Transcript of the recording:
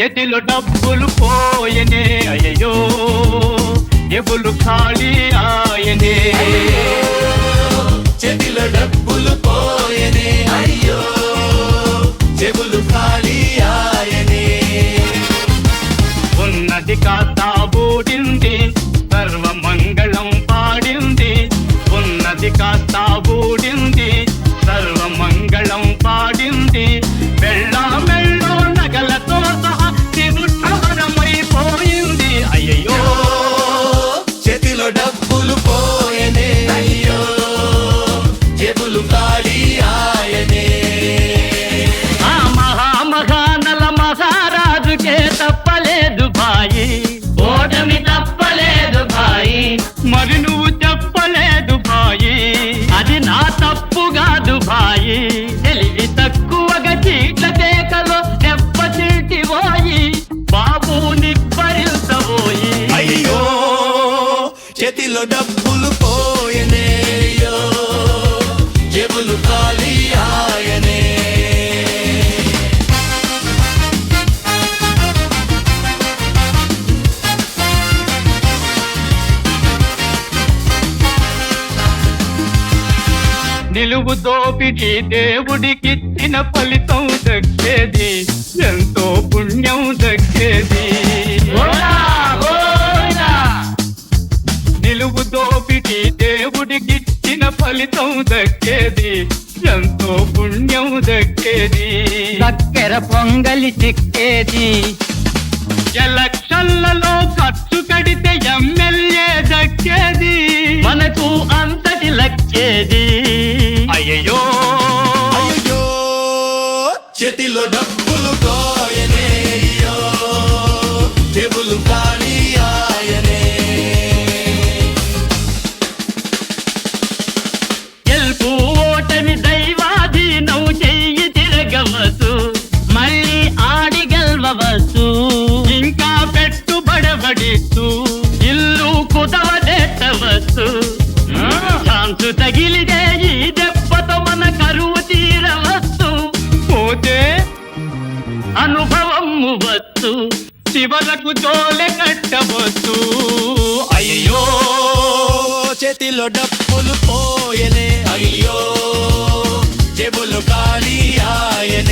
చేతిలో డబ్బులు పోయనే ఖాళీ ఆయనే. ఆ మహామహానల మహారాజుకే తప్పలేదు భాయి. ఓటమి తప్పలేదు భాయి. మరి నువ్వు చెప్పలేదు భాయి. అది నా తప్పు కాదు భాయి. తెలివి తక్కువగా చీట్ల తేకలో దెబ్బ చీటి పోయి బాబు నిప్పరించబోయి అయ్యో చేతిలో డబ్బులు పోయనే. చెబులు ఖాళీ ఆయనే. నిలువు దోపిడి దేవుడికిచ్చిన ఫలితం దక్కేది ఎంతో పుణ్యం దక్కేది. నిలువు దోపిడి దేవుడికిచ్చిన ఫలితం దక్కేది ఎంతో పుణ్యం దక్కేది. చక్కెర పొంగలి చిక్కేది. ఎలక్షన్లలో ఖర్చు కడితే ఎమ్మెల్యే దక్కేది. మనకు అంతటి లక్కేది. అయ్యయ్యో! అయ్యో చేతిలో డబ్బులు పోయనే ಕುದವ ದೇಟವಸ್ತು ಚಾನ್ಸು ತಗಿಲಿದೆ ಈ ದೆಪ್ಪತ ಮನ ಕರುವು ತೀರವಸ್ತು పోతే అనుభవము వస్తు చివరకు జోలె కట్టవచ్చు. అయ్యో చేతిలో డబ్బులు పోయలే. అయ్యో జేబులు ఖాళీ ఆయనే.